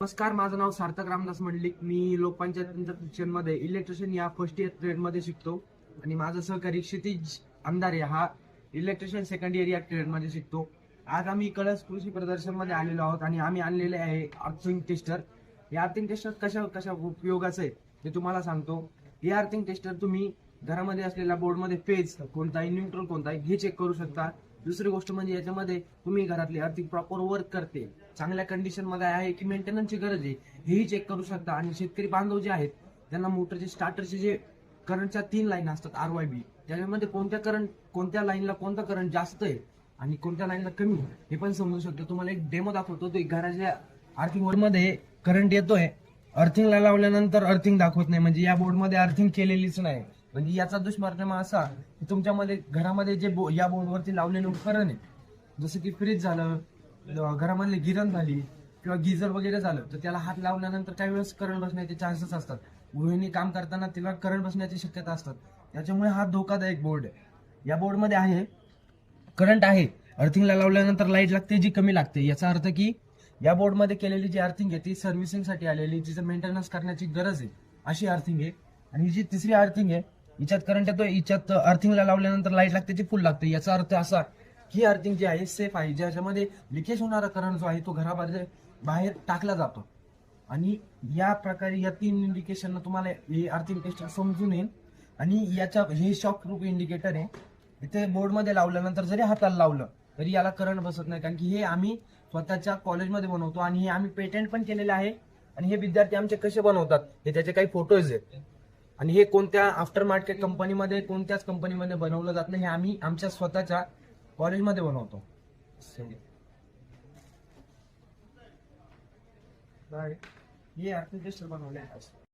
नमस्कार माझं नाव सार्थक रामदास मंडलिक. मी लोकपंचायत तंत्रशिक्षणमध्ये इलेक्ट्रिशियन या फर्स्ट इयर ट्रेडमध्ये शिकतो. आणि माझा सहकारी क्षितिज अंधारे हा इलेक्ट्रिशियन सेकंड इयर या ट्रेडमध्ये शिकतो. आज आम्ही कळस कृषी प्रदर्शनमध्ये आलेलो आहोत आणि आम्ही आणलेले आहे अर्थिंग टेस्टर या अर्थिंग टेस्टर कशा कशा उपयोगाचं आहे ते तुम्हाला सांगतो. हे अर्थिंग टेस्टर तुम्ही घरामध्ये असलेल्या बोर्डमध्ये पेज कोणता आहे न्यूट्रल कोणता आहे हे चेक करू शकता. दुसरी गोष्ट म्हणजे याच्यामध्ये तुम्ही घरातली अर्थिंग प्रॉपर वर्क करते. चांगल्या कंडिशनमध्ये आहे की मेंटेनन्सची गरज आहे हेही चेक करू शकता. आणि शेतकरी बांधव जे आहेत त्यांना मोटरचे स्टार्टरचे जे करंटच्या तीन लाईन असतात आर वाय बी त्याच्यामध्ये कोणत्या करंट कोणत्या लाईनला कोणता करंट जास्त आहे आणि कोणत्या लाईनला कमी हे पण समजू शकतो. तुम्हाला एक डेमो दाखवतो तो एक घराच्या अर्थिंगमध्ये करंट येतोय. अर्थिंगला लावल्यानंतर अर्थिंग दाखवत नाही. म्हणजे या बोर्डमध्ये अर्थिंग केलेलीच नाही. म्हणजे याचा दुष्परिणाम असा की तुमच्यामध्ये घरामध्ये जे बो- या बोर्डवरती लावलेले उपकरण आहे जसं की फ्रीज झालं घरामधली गिरण झाली किंवा गिझर वगैरे झालं तर त्याला हात लावल्यानंतर काही वेळेस करंट बसण्याचे चान्सेस असतात. गृहिणी काम करताना तिला करंट बसण्याची शक्यता असतात. त्याच्यामुळे हा धोकादायक बोर्ड आहे. या बोर्डमध्ये आहे करंट आहे अर्थिंगला लावल्यानंतर लाइट लागते जी कमी लागते. याचा अर्थ की या बोर्डमध्ये केलेली जी अर्थिंग आहे ती सर्व्हिसिंगसाठी आलेली जिचं मेंटेनन्स करण्याची गरज आहे अशी अर्थिंग आहे. आणि ही जी तिसरी अर्थिंग आहे हिच्यात करंट येतो हिच्यात अर्थिंगला लावल्यानंतर लाइट लागते ती फुल लागते. याचा अर्थ असा ही अर्थिंग जी आहे सेफ आहे. ज्याच्यामध्ये लिकेज होणारा करंट जो आहे तो घराबाहेर बाहेर टाकला जातो. आणि या प्रकारे या तीन इंडिकेशन तुम्हाला हे अर्थिंग टेस्ट समजून येईल. आणि याच्या हे शॉक प्रूफ इंडिकेटर आहे. इथे बोर्डमध्ये लावल्यानंतर जरी हाताला लावलं तरी याला करंट बसत नाही. कारण की हे आम्ही स्वतःच्या कॉलेजमध्ये बनवतो आणि हे आम्ही पेटेंट पण केलेलं आहे. आणि हे विद्यार्थी आमचे कसे बनवतात हे त्याचे काही फोटोज आहेत. आणि हे कोणत्या आफ्टर मार्केट कंपनीमध्ये कोणत्याच कंपनीमध्ये बनवलं जात नाही हे आम्ही आमच्या स्वतःच्या कॉलेजमध्ये बनवतो. हे टेस्टर बनवले आहे